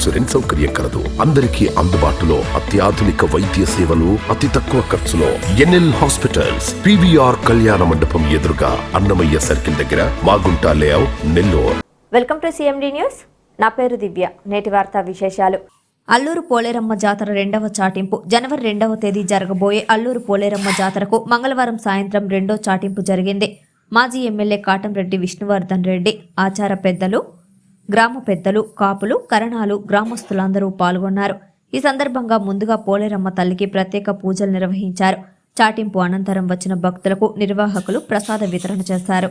Insurance సౌకర్యం కలదు. అందరికీ అందుబాటులో అత్యాధునిక వైద్య సేవలు అతి తక్కువ ఖర్చులో. ఎన్ఎల్ హాస్పిటల్స్ పివిఆర్ కళ్యాణ మండపం ఎదురుగా అన్నమయ్య సర్కిల్ దగ్గర Magunta layout Nellore. Welcome to CMD news. నా పేరు దివ్య. నేటి వార్తా విశేషాలు. అల్లూరు పోలేరమ్మ జాతర రెండవ చాటింపు. జనవరి రెండవ తేదీ జరగబోయే అల్లూరు పోలేరమ్మ జాతరకు మంగళవారం సాయంత్రం రెండో చాటింపు జరిగింది. మాజీ ఎమ్మెల్యే కాటంరెడ్డి విష్ణువర్ధన్ రెడ్డి ఆచార పెద్దలు గ్రామ పెద్దలు కాపులు కరణాలు గ్రామస్తులందరూ పాల్గొన్నారు. ఈ సందర్భంగా ముందుగా పోలేరమ్మ తల్లికి ప్రత్యేక పూజలు నిర్వహించారు. చాటింపు అనంతరం వచ్చిన భక్తులకు నిర్వాహకులు ప్రసాద వితరణ చేశారు.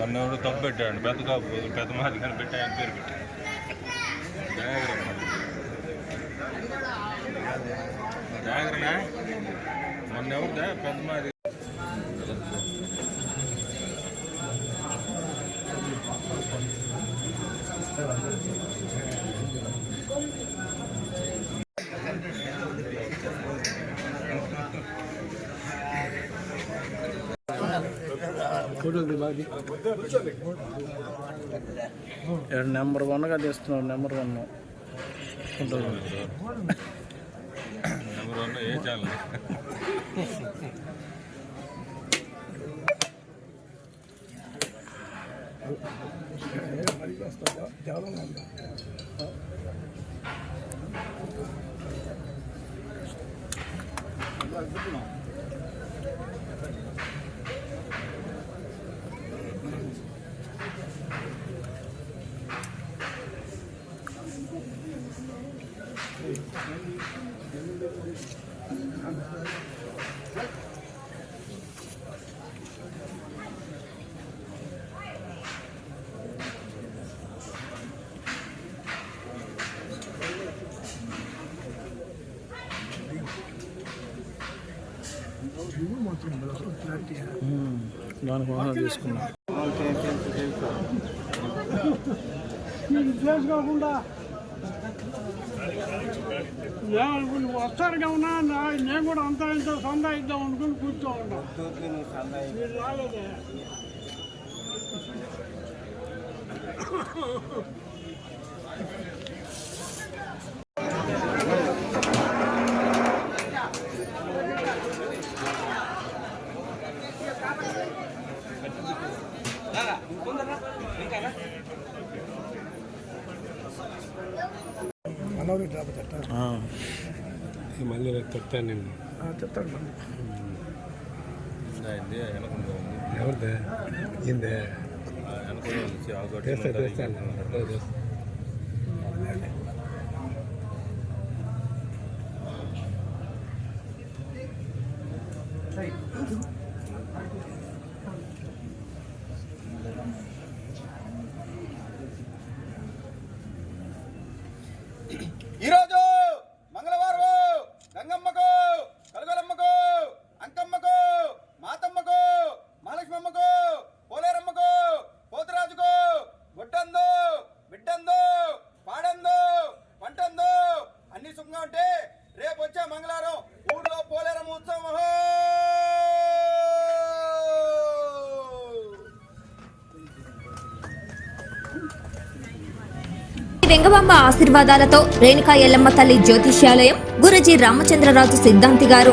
నన్ను ఎవరు తప్పు పెట్టాడు. పెద్ద కాపు పెద్ద మాది కానీ పేరు పెట్టాడు. జాగ్రత్త. జాగ్రత్త. మొన్న ఎవరు పెద్ద మాది నెంబర్ వన్గా తీస్తున్నాం నెంబర్ వన్. నెంబర్ వన్ ఏ ఛానల్. దానికి వల్ల తీసుకున్నాం ఏమనుకుని వస్తారు కావునా నా- నేను కూడా అంతా ఇంత సందా ఇద్దాం అనుకుని కూర్చో ఉన్నా మీరు రాలేదే మనోరి డ్రాప్ చెప్తారు మళ్ళీ చెప్తాను నేను చెప్తాడు మళ్ళీ అయింది వెనకుండా ఉంది ఎవరిదే ఇందే వెనకుండా ఉంది ఆ గట్టి చేస్తా ఉంటుంది. చేస్తాను ఈరోజు జోగుబాంబ ఆశీర్వాదాలతో రేణుకా ఎల్లమ్మ తల్లి జ్యోతిష్యాలయం గురజీ రామచంద్రరాజు సిద్ధాంతి గారు.